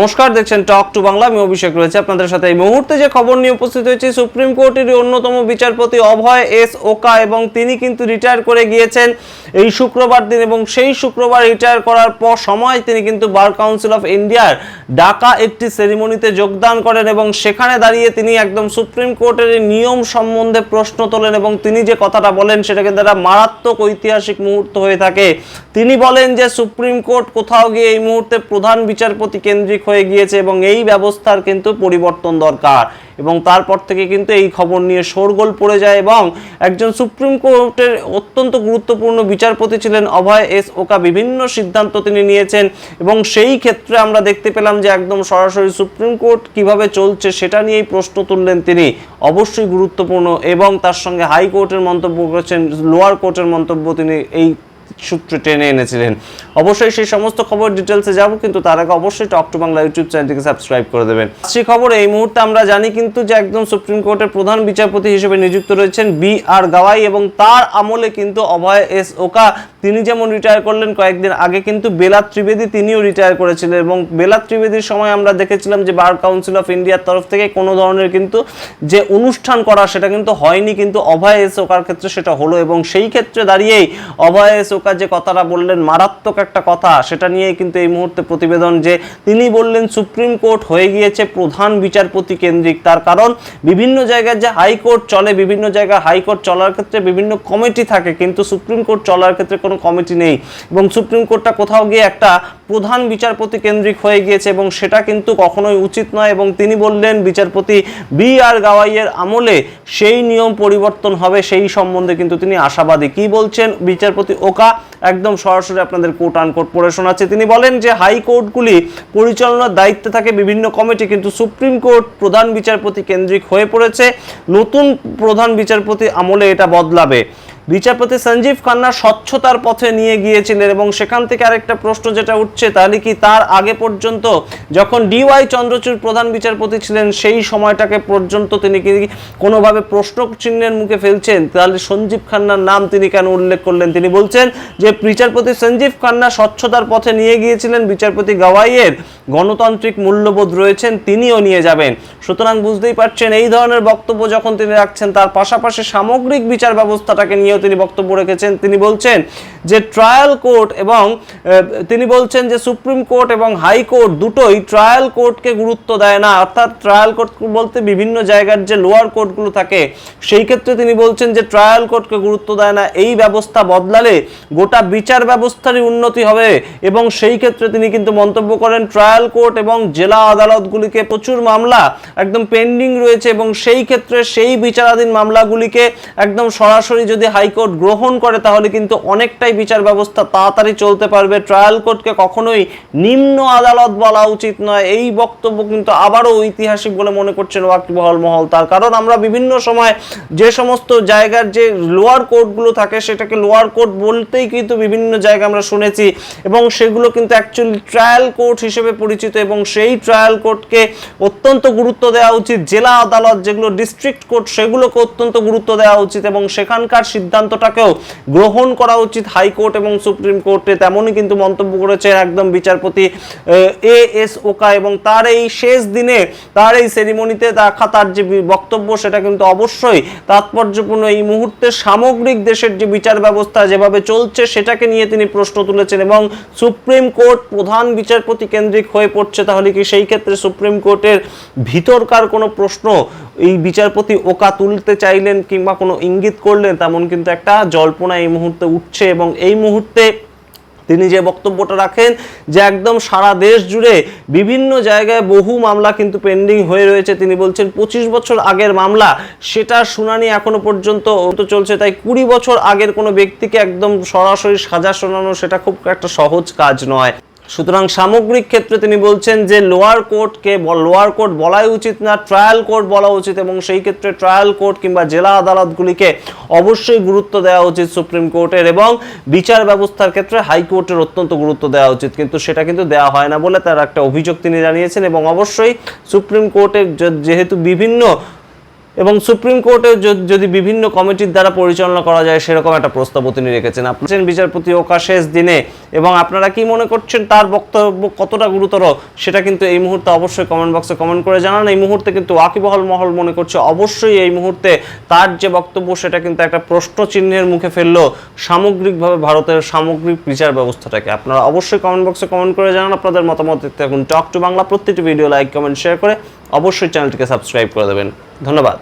নমস্কার, দেখছেন টক টু বাংলা আমি অভিষেক রয়েছে আপনাদের সাথে। এই মুহূর্তে যে খবর নিয়ে উপস্থিত হয়েছে সুপ্রিম কোর্টের অন্যতম বিচারপতি অভয় এস ওকা এবং তিনি কিন্তু রিটায়ার করে গিয়েছেন এই শুক্রবার দিন এবং সেই শুক্রবার রিটায়ার করার পর সময় তিনি কিন্তু বার কাউন্সিল অফ ইন্ডিয়ার ডাকা একটি সেরিমনিতে যোগদান করেন এবং সেখানে দাঁড়িয়ে তিনি একদম সুপ্রিম কোর্টের নিয়ম সম্বন্ধে প্রশ্ন তোলেন এবং তিনি যে কথাটা বলেন সেটা কিন্তু একটা মারাত্মক ঐতিহাসিক মুহূর্ত হয়ে থাকে। তিনি বলেন যে সুপ্রিম কোর্ট কোথাও গিয়ে এই মুহূর্তে প্রধান বিচারপতি কেন্দ্রিক হয়ে গিয়েছে এবং এই ব্যবস্থার কিন্তু পরিবর্তন দরকার। এবং তারপর থেকে কিন্তু এই খবর নিয়ে শোরগোল পড়ে যায় এবং একজন সুপ্রিম কোর্টের অত্যন্ত গুরুত্বপূর্ণ বিচারপতি ছিলেন অভয় এস ওকা। বিভিন্ন সিদ্ধান্ত তিনি নিয়েছেন এবং সেই ক্ষেত্রে আমরা দেখতে পেলাম যে একদম সরাসরি সুপ্রিম কোর্ট কীভাবে চলছে সেটা নিয়েই প্রশ্ন তুললেন তিনি। অবশ্যই গুরুত্বপূর্ণ এবং তার সঙ্গে হাইকোর্টের মন্তব্য করেছেন, লোয়ার কোর্টের মন্তব্য তিনি এই সূত্রে টেনে এনেছিলেন। অবশ্যই সেই সমস্ত খবর ডিটেলসে যাব, কিন্তু তার আগে অবশ্যই টক টু বাংলা ইউটিউব চ্যানেলটিকে সাবস্ক্রাইব করে দেবেন। সেই খবর এই মুহূর্তে আমরা জানি কিন্তু যে একদম সুপ্রিম কোর্টের প্রধান বিচারপতি হিসেবে নিযুক্ত রয়েছেন বি আর গাওয়াই এবং তার আমলে কিন্তু অভয় এস ওকা। তিনি যেমন রিটায়ার করলেন কয়েকদিন আগে, কিন্তু বেলা ত্রিবেদী তিনিও রিটায়ার করেছিলেন এবং বেলা ত্রিবেদীর সময় আমরা দেখেছিলাম যে বার কাউন্সিল অফ ইন্ডিয়ার তরফ থেকে কোনো ধরনের কিন্তু যে অনুষ্ঠান করা সেটা কিন্তু হয়নি, কিন্তু অভয় এস ওকার ক্ষেত্রে সেটা হলো এবং সেই ক্ষেত্রে দাঁড়িয়েই অভয় এস ওকা যে কথাটা বললেন, মারাত্মক একটা কথা। সেটা নিয়ে কিন্তু এই মুহূর্তে প্রতিবেদন যে তিনি বললেন, সুপ্রিম কোর্ট হয়ে গিয়েছে প্রধান বিচারপতি কেন্দ্রিক। তার কারণ, বিভিন্ন জায়গায় যে হাইকোর্ট চলে, বিভিন্ন জায়গায় হাইকোর্ট চলার ক্ষেত্রে বিভিন্ন কমিটি থাকে, কিন্তু সুপ্রিম কোর্ট চলার ক্ষেত্রে কোনো কমিটি নেই। এবং সুপ্রিম কোর্টটা কোথাও গিয়ে একটা প্রধান বিচারপতি কেন্দ্রিক হয়ে গিয়েছে এবং সেটা কিন্তু কখনোই উচিত নয় এবং তিনি বললেন, বিচারপতি বি আর গাওয়াইয়ের আমলে সেই নিয়ম পরিবর্তন হবে, সেই সম্বন্ধে কিন্তু তিনি আশাবাদী। কি বলছেন বিচারপতি ওকা? একদম সরাসরি আপনাদের কোট আনকোট পড়ে শোনাচ্ছে। তিনি বলেন যে, হাইকোর্টগুলি পরিচালনার দায়িত্বে থাকে বিভিন্ন কমিটি, কিন্তু সুপ্রিম কোর্ট প্রধান বিচারপতি কেন্দ্রিক হয়ে পড়েছে। নতুন প্রধান বিচারপতি আমলে এটা বদলাবে। বিচারপতি সঞ্জীব খান্না স্বচ্ছতার পথে নিয়ে গিয়েছিলেন এবং সেখান থেকে আরেকটা প্রশ্ন যেটা উঠছে তাহলে কি, তার আগে পর্যন্ত যখন ডিওয়াই চন্দ্রচূড় প্রধান বিচারপতি ছিলেন, সেই সময়টাকে পর্যন্ত তিনি কি কোনোভাবে প্রশ্ন চিহ্নের মুখে ফেলছেন? তাহলে সঞ্জীব খান্নার নাম তিনি কেন উল্লেখ করলেন? তিনি বলছেন যে, বিচারপতি সঞ্জীব খান্না স্বচ্ছতার পথে নিয়ে গিয়েছিলেন, বিচারপতি গাওয়াইয়ের গণতান্ত্রিক মূল্যবোধ রয়েছেন, তিনিও নিয়ে যাবেন। সুতরাং বুঝতেই পারছেন, এই ধরনের বক্তব্য যখন তিনি রাখছেন, তার পাশাপাশি সামগ্রিক বিচার ব্যবস্থাটাকে নিয়েও তিনি বক্তব্য রেখেছেন, তিনি বলছেন যে ট্রায়াল কোর্ট এবং তিনি বলছেন যে সুপ্রিম কোর্ট এবং হাইকোর্ট দুটোই ট্রায়াল কোর্টকে গুরুত্ব দেয় না। অর্থাৎ ট্রায়াল কোর্ট বলতে বিভিন্ন জায়গার যে লোয়ার কোর্টগুলো থাকে, সেই ক্ষেত্রে তিনি বলছেন যে ট্রায়াল কোর্টকে গুরুত্ব দেয় না। এই ব্যবস্থা বদলালে গোটা বিচার ব্যবস্থারই উন্নতি হবে এবং সেই ক্ষেত্রে তিনি কিন্তু মন্তব্য করেন ট্রায়াল কোর্ট এবং জেলা আদালতগুলিকে প্রচুর মামলা একদম পেন্ডিং রয়েছে এবং সেই ক্ষেত্রে সেই বিচারাধীন মামলাগুলিকে একদম সরাসরি যদি হাইকোর্ট গ্রহণ করে, তাহলে কিন্তু অনেকটাই বিচার ব্যবস্থা তাড়াতাড়ি চলতে পারবে। ট্রায়াল কোর্টকে কখনোই নিম্ন আদালত বলা উচিত নয়। এই বক্তব্য কিন্তু আবারও ঐতিহাসিক বলে মনে করছেন ওয়াকিবহল মহল। তার কারণ আমরা বিভিন্ন সময় যে সমস্ত জায়গার যে লোয়ার কোর্টগুলো থাকে, সেটাকে লোয়ার কোর্ট বলতেই কিন্তু বিভিন্ন জায়গায় আমরা শুনেছি এবং সেগুলো কিন্তু অ্যাকচুয়ালি ট্রায়াল কোর্ট হিসেবে পরিচিত এবং সেই ট্রায়াল কোর্টকে অত্যন্ত গুরুত্ব দেওয়া উচিত। জেলা আদালত যেগুলো ডিস্ট্রিক্ট কোর্ট, সেগুলোকে অত্যন্ত গুরুত্ব দেওয়া উচিত এবং সেখানকার সিদ্ধান্তটাকেও গ্রহণ করা উচিত হাইকোর্ট এবং সুপ্রিম কোর্টে। তেমনই কিন্তু মন্তব্য করেছেন একদম বিচারপতি, এ, এস, ওকা এবং তার এই শেষ দিনে, তার এই সেরিমনিতে দেখা তার যে বক্তব্য সেটা কিন্তু অবশ্যই তাৎপর্যপূর্ণ। এই মুহূর্তে সামগ্রিক দেশের যে বিচার ব্যবস্থা যেভাবে চলছে সেটাকে নিয়ে তিনি প্রশ্ন তুলেছেন এবং সুপ্রিম কোর্ট প্রধান বিচারপতি কেন্দ্রিক হয়ে পড়ছে, তাহলে কি সেই ক্ষেত্রে সুপ্রিম কোর্টের ভিতরকার কোনো প্রশ্ন এই বিচারপতি ওকা তুলতে চাইলেন কিংবা কোনো ইঙ্গিত করলেন, তেমন কিন্তু একটা জল্পনা এই মুহূর্তে উঠছে এবং এই মুহূর্তে তিনি যে বক্তব্যটা রাখেন যে একদম সারা দেশ জুড়ে বিভিন্ন জায়গায় বহু মামলা কিন্তু পেন্ডিং হয়ে রয়েছে। তিনি বলছেন, পঁচিশ বছর আগের মামলা, সেটার শুনানি এখনও পর্যন্ত চলছে, তাই কুড়ি বছর আগের কোনো ব্যক্তিকে একদম সরাসরি সাজা শোনানো সেটা খুব একটা সহজ কাজ নয়। সুতরাং সামগ্রিক ক্ষেত্রে তিনি বলছেন যে লোয়ার কোর্টকে লোয়ার কোর্ট বলাই উচিত না, ট্রায়াল কোর্ট বলা উচিত এবং সেই ক্ষেত্রে ট্রায়াল কোর্ট কিংবা জেলা আদালতগুলিকে অবশ্যই গুরুত্ব দেওয়া উচিত সুপ্রিম কোর্টের এবং বিচার ব্যবস্থার ক্ষেত্রে হাইকোর্টের অত্যন্ত গুরুত্ব দেওয়া উচিত। কিন্তু সেটা কিন্তু দেওয়া হয় না বলে তার একটা অভিযোগ তিনি জানিয়েছেন এবং অবশ্যই সুপ্রিম কোর্টের যেহেতু বিভিন্ন এবং সুপ্রিম কোর্টে যদি বিভিন্ন কমিটির দ্বারা পরিচালনা করা যায়, সেরকম একটা প্রস্তাবও তিনি রেখেছেন। আপনার বিচারপতি ওকা শেষ দিনে, এবং আপনারা কি মনে করছেন তার বক্তব্য কতটা গুরুতর? সেটা কিন্তু এই মুহূর্তে অবশ্যই কমেন্ট বক্সে কমেন্ট করে জানান। এই মুহূর্তে কিন্তু ওয়াকিবহল মহল মনে করছে, অবশ্যই এই মুহূর্তে তার যে বক্তব্য, সেটা কিন্তু একটা প্রশ্ন চিহ্নের মুখে ফেলল সামগ্রিকভাবে ভারতের সামগ্রিক বিচার ব্যবস্থাটাকে। আপনারা অবশ্যই কমেন্ট বক্সে কমেন্ট করে জানান। আপনাদের মতামত দেখতে থাকুন টক টু বাংলা প্রত্যেকটি ভিডিও লাইক কমেন্ট শেয়ার করে অবশ্যই চ্যানেলটিকে সাবস্ক্রাইব করে দেবেন। ধন্যবাদ।